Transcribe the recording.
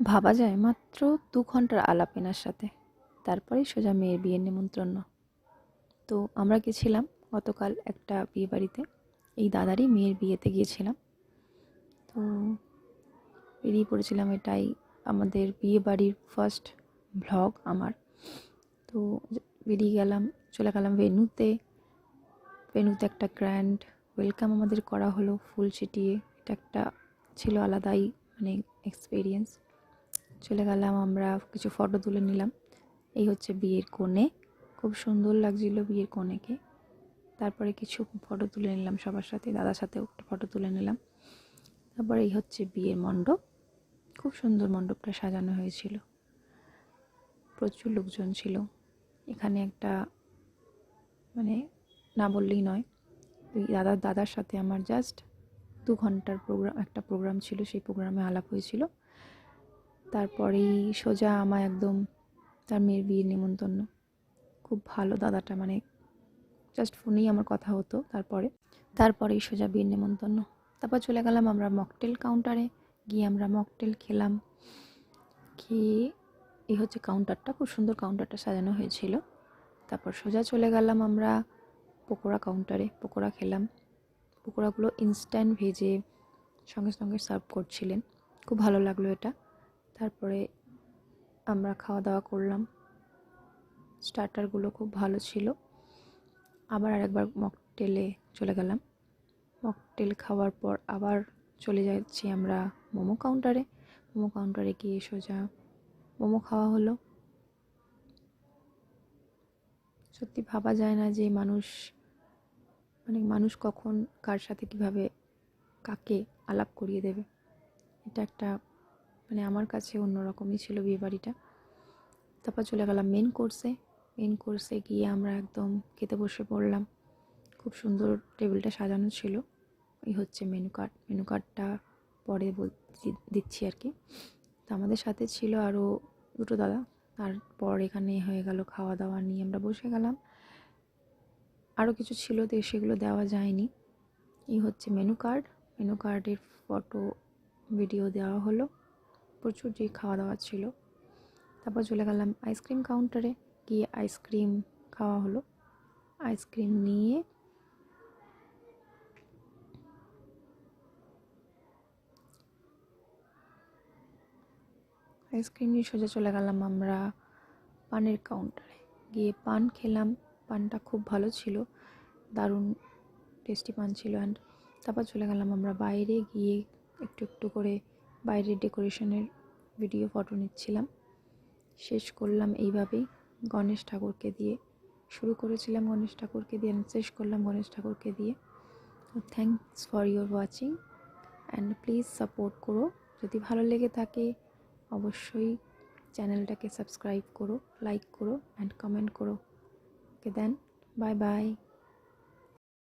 ভাবা যায় মাত্র দু ঘণ্টার আলাপ এনার সাথে। তারপরেই সোজা মেয়ের বিয়ের নিমন্ত্রণ। তো আমরা গেছিলাম গতকাল একটা বিয়ে বাড়িতে এই দাদারই মেয়ের বিয়েতে গিয়েছিলাম। তো বেরিয়ে পড়েছিলাম এটাই আমাদের বিয়ে বাড়ির ফার্স্ট ভ্লগ আমার। তো বেরিয়ে গেলাম, চলে গেলাম ভেনুতে ভেনুতে একটা গ্র্যান্ড ওয়েলকাম আমাদের করা হলো, ফুল ছিটিয়ে। এটা একটা ছিল আলাদাই মানে এক্সপিরিয়েন্স চলে গেলাম, আমরা কিছু ফটো তুলে নিলাম। এই হচ্ছে বিয়ের কোণে। খুব সুন্দর লাগছিল বিয়ের কোণেকে। তারপরে কিছু ফটো তুলে নিলাম সবার সাথে, দাদার সাথেও একটা ফটো তুলে নিলাম। তারপরে এই হচ্ছে বিয়ের মণ্ডপ। খুব সুন্দর মণ্ডপটা সাজানো হয়েছিল। প্রচুর লোকজন ছিল। এখানে একটা মানে না বললেই নয় দাদার দাদার সাথে আমার জাস্ট দু ঘণ্টার প্রোগ্রাম একটা প্রোগ্রাম ছিল, সেই প্রোগ্রামে আলাপ হয়েছিল। তারপরেই সোজা আমার একদম তার মেয়ের বিয়ের নিমন্ত্রণ। খুব ভালো দাদাটা মানে জাস্ট ফোনেই আমার কথা হতো তারপরে। তারপরেই সোজা বিয়ের নিমন্ত্রণ। তারপর চলে গেলাম আমরা মকটেল কাউন্টারে গিয়ে আমরা মকটেল খেলাম। খেয়ে এই হচ্ছে কাউন্টারটা খুব সুন্দর কাউন্টারটা সাজানো হয়েছিল। তারপর সোজা চলে গেলাম আমরা পকোড়া কাউন্টারে পকোড়া খেলাম। পকোড়াগুলো ইনস্ট্যান্ট ভেজে সঙ্গে সঙ্গে সার্ভ করছিলেন। খুব ভালো লাগল এটা। তারপরে আমরা খাওয়া দাওয়া করলাম। স্টার্টারগুলো খুব ভালো ছিল। আবার আরেকবার মকটেলে চলে গেলাম। মকটেল খাওয়ার পর আবার চলে যাচ্ছি আমরা মোমো কাউন্টারে। মোমো কাউন্টারে গিয়ে সোজা মোমো খাওয়া হলো। সত্যি ভাবা যায় না যে মানুষ মানে মানুষ কখন কার সাথে কীভাবে কাকে আলাপ করিয়ে দেবে। এটা একটা মানে আমার কাছে অন্যরকমই ছিল বিয়েবাড়িটা। তারপর চলে গেলাম মেন কোর্সে মেন কোর্সে গিয়ে আমরা একদম খেতে বসে পড়লাম। খুব সুন্দর টেবিলটা সাজানো ছিল। এই হচ্ছে মেনু কার্ড মেনু কার্ডটা পরে দিচ্ছি আর কি। তো আমাদের সাথে ছিল আরও দুটো দাদা। তারপর এখানে হয়ে গেল খাওয়া দাওয়া নিয়ে আমরা বসে গেলাম। আরও কিছু ছিল তো সেগুলো দেওয়া যায়নি। এই হচ্ছে মেনু কার্ড মেনু কার্ডের ফটো ভিডিও দেওয়া হলো। প্রচুর যে খাওয়া দাওয়া ছিল। তারপর চলে গেলাম আইসক্রিম কাউন্টারে গিয়ে আইসক্রিম খাওয়া হলো। আইসক্রিম নিয়ে আইসক্রিম নিয়ে সোজা চলে গেলাম আমরা পানের কাউন্টারে গিয়ে পান খেলাম। পানটা খুব ভালো ছিল। দারুণ টেস্টি পান ছিল। অ্যান্ড তারপর চলে গেলাম আমরা বাইরে গিয়ে একটু একটু করে বাইরের ডেকোরেশনের ভিডিও, ফটো নিচ্ছিলাম। শেষ করলাম এইভাবেই গণেশ ঠাকুরকে দিয়ে। শুরু করেছিলাম গণেশ ঠাকুরকে দিয়ে আমি শেষ করলাম গণেশ ঠাকুরকে দিয়ে। Thanks for your watching and please support করো। যদি ভালো লেগে থাকে, অবশ্যই চ্যানেলটাকে সাবস্ক্রাইব করো লাইক করো অ্যান্ড কমেন্ট করো। ওকে দেন বাই বাই